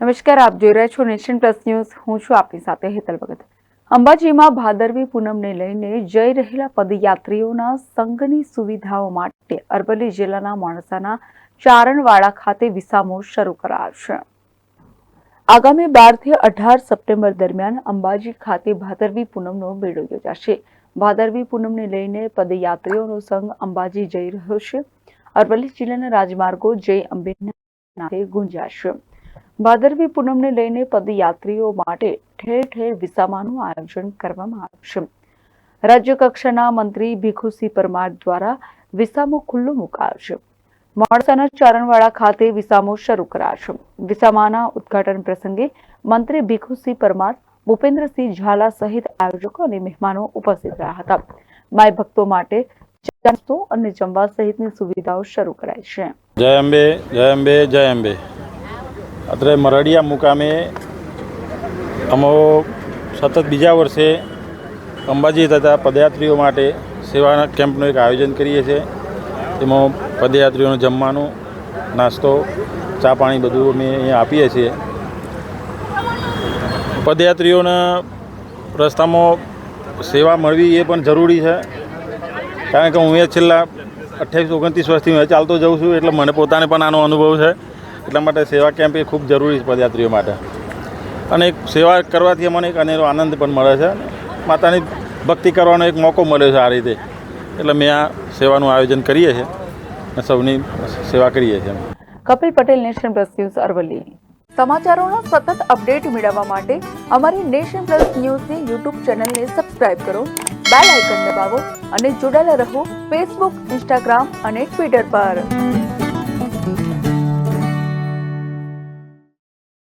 નમસ્કાર, આપ જોઈ રહ્યા છો નેશન પ્લસ ન્યૂઝ. હું છું આપની સાથે હેતલ ભગત. અંબાજીમાં ભાદરવી પૂનમને લઈને જઈ રહેલા પદયાત્રીઓના સંઘની સુવિધાઓ માટે અરવલ્લી જિલ્લાના માણસાના ચારણવાડા ખાતે વિસામો શરૂ કરાયો આગામી બારથી અઢાર સપ્ટેમ્બર દરમિયાન અંબાજી ખાતે ભાદરવી પૂનમનો મેળો યોજાશે. ભાદરવી પૂનમને લઈને પદયાત્રીઓનો સંઘ અંબાજી જઈ રહ્યો છે. અરવલ્લી જિલ્લાના રાજમાર્ગો જય અંબેના ગુંજાશે. ભાદરવી પૂનમને લઈને પદયાત્રીઓ માટે ઠેર ઠેર વિસામાનું આયોજન કરવામાં આવ્યું છે મંત્રી ભીખુસિંહ પરમાર દ્વારા વિસામો ખુલ્લો મુકાયો મોડાસાના ચારણવાડા ખાતે વિસામો શરૂ કરાશે વિસામાના ઉદઘાટન પ્રસંગે મંત્રી ભીખુસિંહ પરમાર, ભૂપેન્દ્રસિંહ ઝાલા સહિત આયોજકો અને મહેમાનો ઉપસ્થિત રહ્યા હતા. માય ભક્તો માટે અને જમવા સહિતની સુવિધાઓ શરૂ કરાઈ છે. જય અંબે જય અંબે જય અંબે. અત્રે મરડિયા મુકામે અમો સતત બીજા વર્ષે અંબાજી તથા પદયાત્રીઓ માટે સેવાના કેમ્પનું એક આયોજન કરીએ છીએ. તેમાં પદયાત્રીઓને જમવાનું, નાસ્તો, ચા પાણી બધું અમે અહીંયા આપીએ છીએ. પદયાત્રીઓના રસ્તામાં સેવા મળવી એ પણ જરૂરી છે. કારણ કે હું એ છેલ્લા અઠ્યાવીસ, ઓગણત્રીસ વર્ષથી હું ચાલતો જાઉં છું, એટલે મને પોતાને પણ આનો અનુભવ છે. એટલા માટે સેવા કેમ્પ એ ખૂબ જરૂરી છે પદયાત્રીઓ માટે. અને એક સેવા કરવાથી મને એક અનેરો આનંદ પણ મળે છે માતાની ભક્તિ કરવાનો એક મોકો મળ્યો છે આ રીતે. એટલે મેં આ સેવાનું આયોજન કરીએ છીએ સૌની સેવા કરીએ છીએ. Kapil Patel nation plus news Aravalli. સમાચારોનો સતત અપડેટ મેળવવા માટે અમારી નેશન પ્લસ ન્યૂઝની યુટ્યુબ ચેનલને સબસ્ક્રાઇબ કરો, બેલ આઇકન દબાવો અને જોડાયેલા રહો ફેસબુક, ઇન્સ્ટાગ્રામ અને ટ્વિટર પર.